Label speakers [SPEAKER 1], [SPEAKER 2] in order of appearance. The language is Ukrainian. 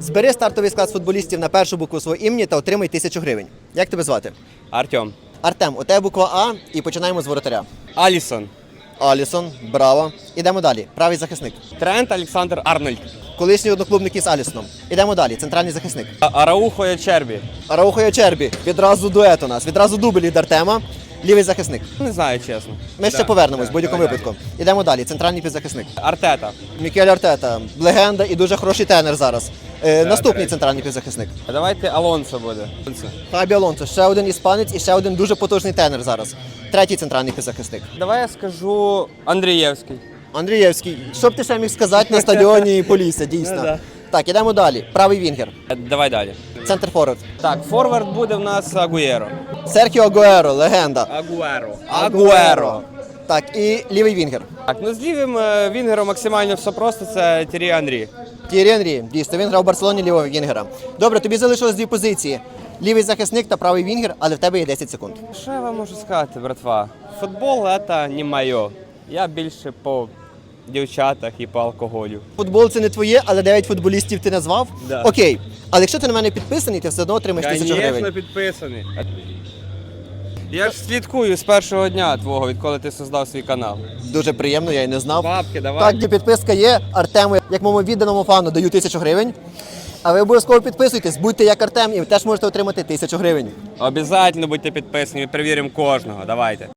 [SPEAKER 1] Збери стартовий склад футболістів на першу букву свого імені та отримай тисячу гривень. Як тебе звати?
[SPEAKER 2] Артем.
[SPEAKER 1] Артем, у тебе буква А і починаємо з воротаря.
[SPEAKER 2] Алісон.
[SPEAKER 1] Алісон, браво. Ідемо далі. Правий захисник.
[SPEAKER 2] Трент Олександр Арнольд.
[SPEAKER 1] Колишній одноклубник із Алісоном. Ідемо далі. Центральний захисник.
[SPEAKER 2] А- Араухо Чербі.
[SPEAKER 1] Араухо Чербі. Відразу дует у нас. Відразу дубль від Артема. Лівий захисник.
[SPEAKER 2] Не знаю, чесно.
[SPEAKER 1] Ми ще
[SPEAKER 2] Да,
[SPEAKER 1] повернемось
[SPEAKER 2] да,
[SPEAKER 1] в будь-якому
[SPEAKER 2] давай
[SPEAKER 1] випадку. Ідемо далі. Центральний півзахисник.
[SPEAKER 2] Артета.
[SPEAKER 1] Мікель Артета, легенда і дуже хороший тренер зараз. Е,
[SPEAKER 2] до
[SPEAKER 1] наступний
[SPEAKER 2] речі.
[SPEAKER 1] центральний півзахисник.
[SPEAKER 2] А Давайте Алонсо буде. Алонсо.
[SPEAKER 1] Фабі Алонсо, ще один іспанець і ще один дуже потужний тренер зараз. Третій центральний півзахисник.
[SPEAKER 2] Давай я скажу Андрієвський.
[SPEAKER 1] Андрієвський. Що б ти ще міг сказати на стадіоні Полісся, дійсно.
[SPEAKER 2] Ну да.
[SPEAKER 1] Так, ідемо далі. Правий вінгер.
[SPEAKER 2] Е, Давай далі.
[SPEAKER 1] Центр форвард.
[SPEAKER 2] Так, форвард буде в нас Агуєро.
[SPEAKER 1] Серхіо Агуеро, легенда.
[SPEAKER 2] Агуеро.
[SPEAKER 1] Агуеро. Так, і лівий вінгер.
[SPEAKER 2] Так, ну з лівим е, вінгером максимально все просто, це Тірі Андрі.
[SPEAKER 1] Тірі Енрі, дійсно, він грав в Барселоні лівого вінгера. Добре, тобі залишилось дві позиції. Лівий захисник та правий вінгер, але в тебе є 10 секунд.
[SPEAKER 2] Що я вам можу сказати, братва? Футбол це не моє. Я більше по дівчатах і по алкоголю.
[SPEAKER 1] Футбол це не твоє, але 9 футболістів ти назвав.
[SPEAKER 2] Да.
[SPEAKER 1] Окей. Але якщо ти на мене підписаний, ти все одно отримаєш тисячу гривень.
[SPEAKER 2] підписаний. Я ж слідкую з першого дня твого, відколи ти создав свій канал.
[SPEAKER 1] Дуже приємно, я й не знав.
[SPEAKER 2] Бабки, давай.
[SPEAKER 1] Так, і підписка є. Артему, як моєму відданому фану, даю тисячу гривень. А ви обов'язково підписуйтесь, будьте як Артем, і ви теж можете отримати тисячу гривень.
[SPEAKER 2] Обязательно будьте підписані, перевіримо кожного. Давайте.